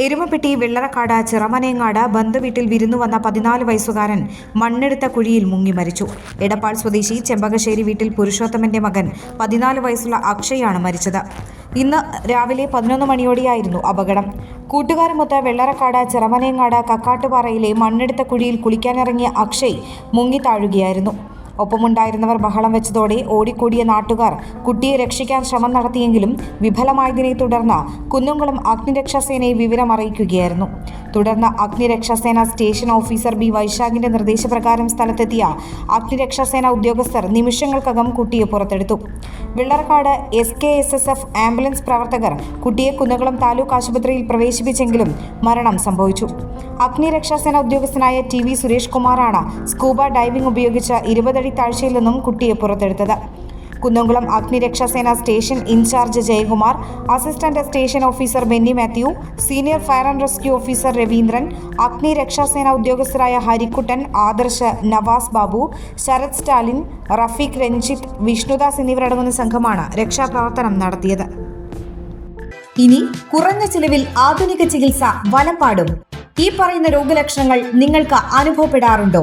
എരുമപ്പെട്ടി വെള്ളറക്കാട് ചിറമനേങ്ങാട് ബന്ധുവീട്ടിൽ വിരുന്നു വന്ന പതിനാല് വയസ്സുകാരൻ മണ്ണെടുത്ത കുഴിയിൽ മുങ്ങി മരിച്ചു. എടപ്പാൾ സ്വദേശി ചെമ്പകശ്ശേരി വീട്ടിൽ പുരുഷോത്തമന്റെ മകൻ പതിനാല് വയസ്സുള്ള അക്ഷയാണ് മരിച്ചത്. ഇന്ന് രാവിലെ പതിനൊന്ന് മണിയോടെയായിരുന്നു അപകടം. കൂട്ടുകാരുമൊത്ത് വെള്ളറക്കാട് ചിറമനേങ്ങാട് കക്കാട്ടുപാറയിലെ മണ്ണെടുത്ത കുഴിയിൽ കുളിക്കാനിറങ്ങിയ അക്ഷയ് മുങ്ങി താഴുകയായിരുന്നു. ഒപ്പമുണ്ടായിരുന്നവർ ബഹളം വെച്ചതോടെ ഓടിക്കൂടിയ നാട്ടുകാർ കുട്ടിയെ രക്ഷിക്കാൻ ശ്രമം നടത്തിയെങ്കിലും വിഫലമായതിനെ തുടർന്ന് കുന്നംകുളം അഗ്നിരക്ഷാസേനയെ വിവരം അറിയിക്കുകയായിരുന്നു തുടർന്ന് അഗ്നിരക്ഷാസേന സ്റ്റേഷൻ ഓഫീസർ ബി വൈശാഖിന്റെ നിർദ്ദേശപ്രകാരം സ്ഥലത്തെത്തിയ അഗ്നിരക്ഷാസേന ഉദ്യോഗസ്ഥർ നിമിഷങ്ങൾക്കകം കുട്ടിയെ പുറത്തെടുത്തു. Vellarakkad S K S S F ambulance പ്രവർത്തകർ കുട്ടിയെ കുന്നകുളം താലൂക്ക് ആശുപത്രിയിൽ പ്രവേശിപ്പിച്ചെങ്കിലും മരണം സംഭവിച്ചു. അഗ്നിരക്ഷാസേന ഉദ്യോഗസ്ഥനായ ടി വി സുരേഷ് കുമാറാണ് സ്കൂബ ഡൈവിംഗ് ഉപയോഗിച്ച് ഇരുപതടി താഴ്ചയിൽ നിന്നും കുട്ടിയെ പുറത്തെടുത്തത്. Kunnamkulam അഗ്നിരക്ഷാസേന station in charge Jayakumar assistant station officer Benny Mathew senior fire and rescue officer Raveendran അഗ്നിരക്ഷാസേന ഉദ്യോഗസ്ഥരായ ഹരിക്കുട്ടൻ ആദർശ് നവാസ് ബാബു ശരത് സ്റ്റാലിൻ റഫീഖ് രഞ്ജിത്ത് വിഷ്ണുദാസ് എന്നിവരടങ്ങുന്ന സംഘമാണ് രക്ഷാപ്രവർത്തനം നടത്തിയത്. ഇനി കുറഞ്ഞ ചിലവിൽ ആധുനിക ചികിത്സ വലപ്പാടും ഈ പറയുന്ന രോഗലക്ഷണങ്ങൾ നിങ്ങൾക്ക് അനുഭവപ്പെടാറുണ്ടോ?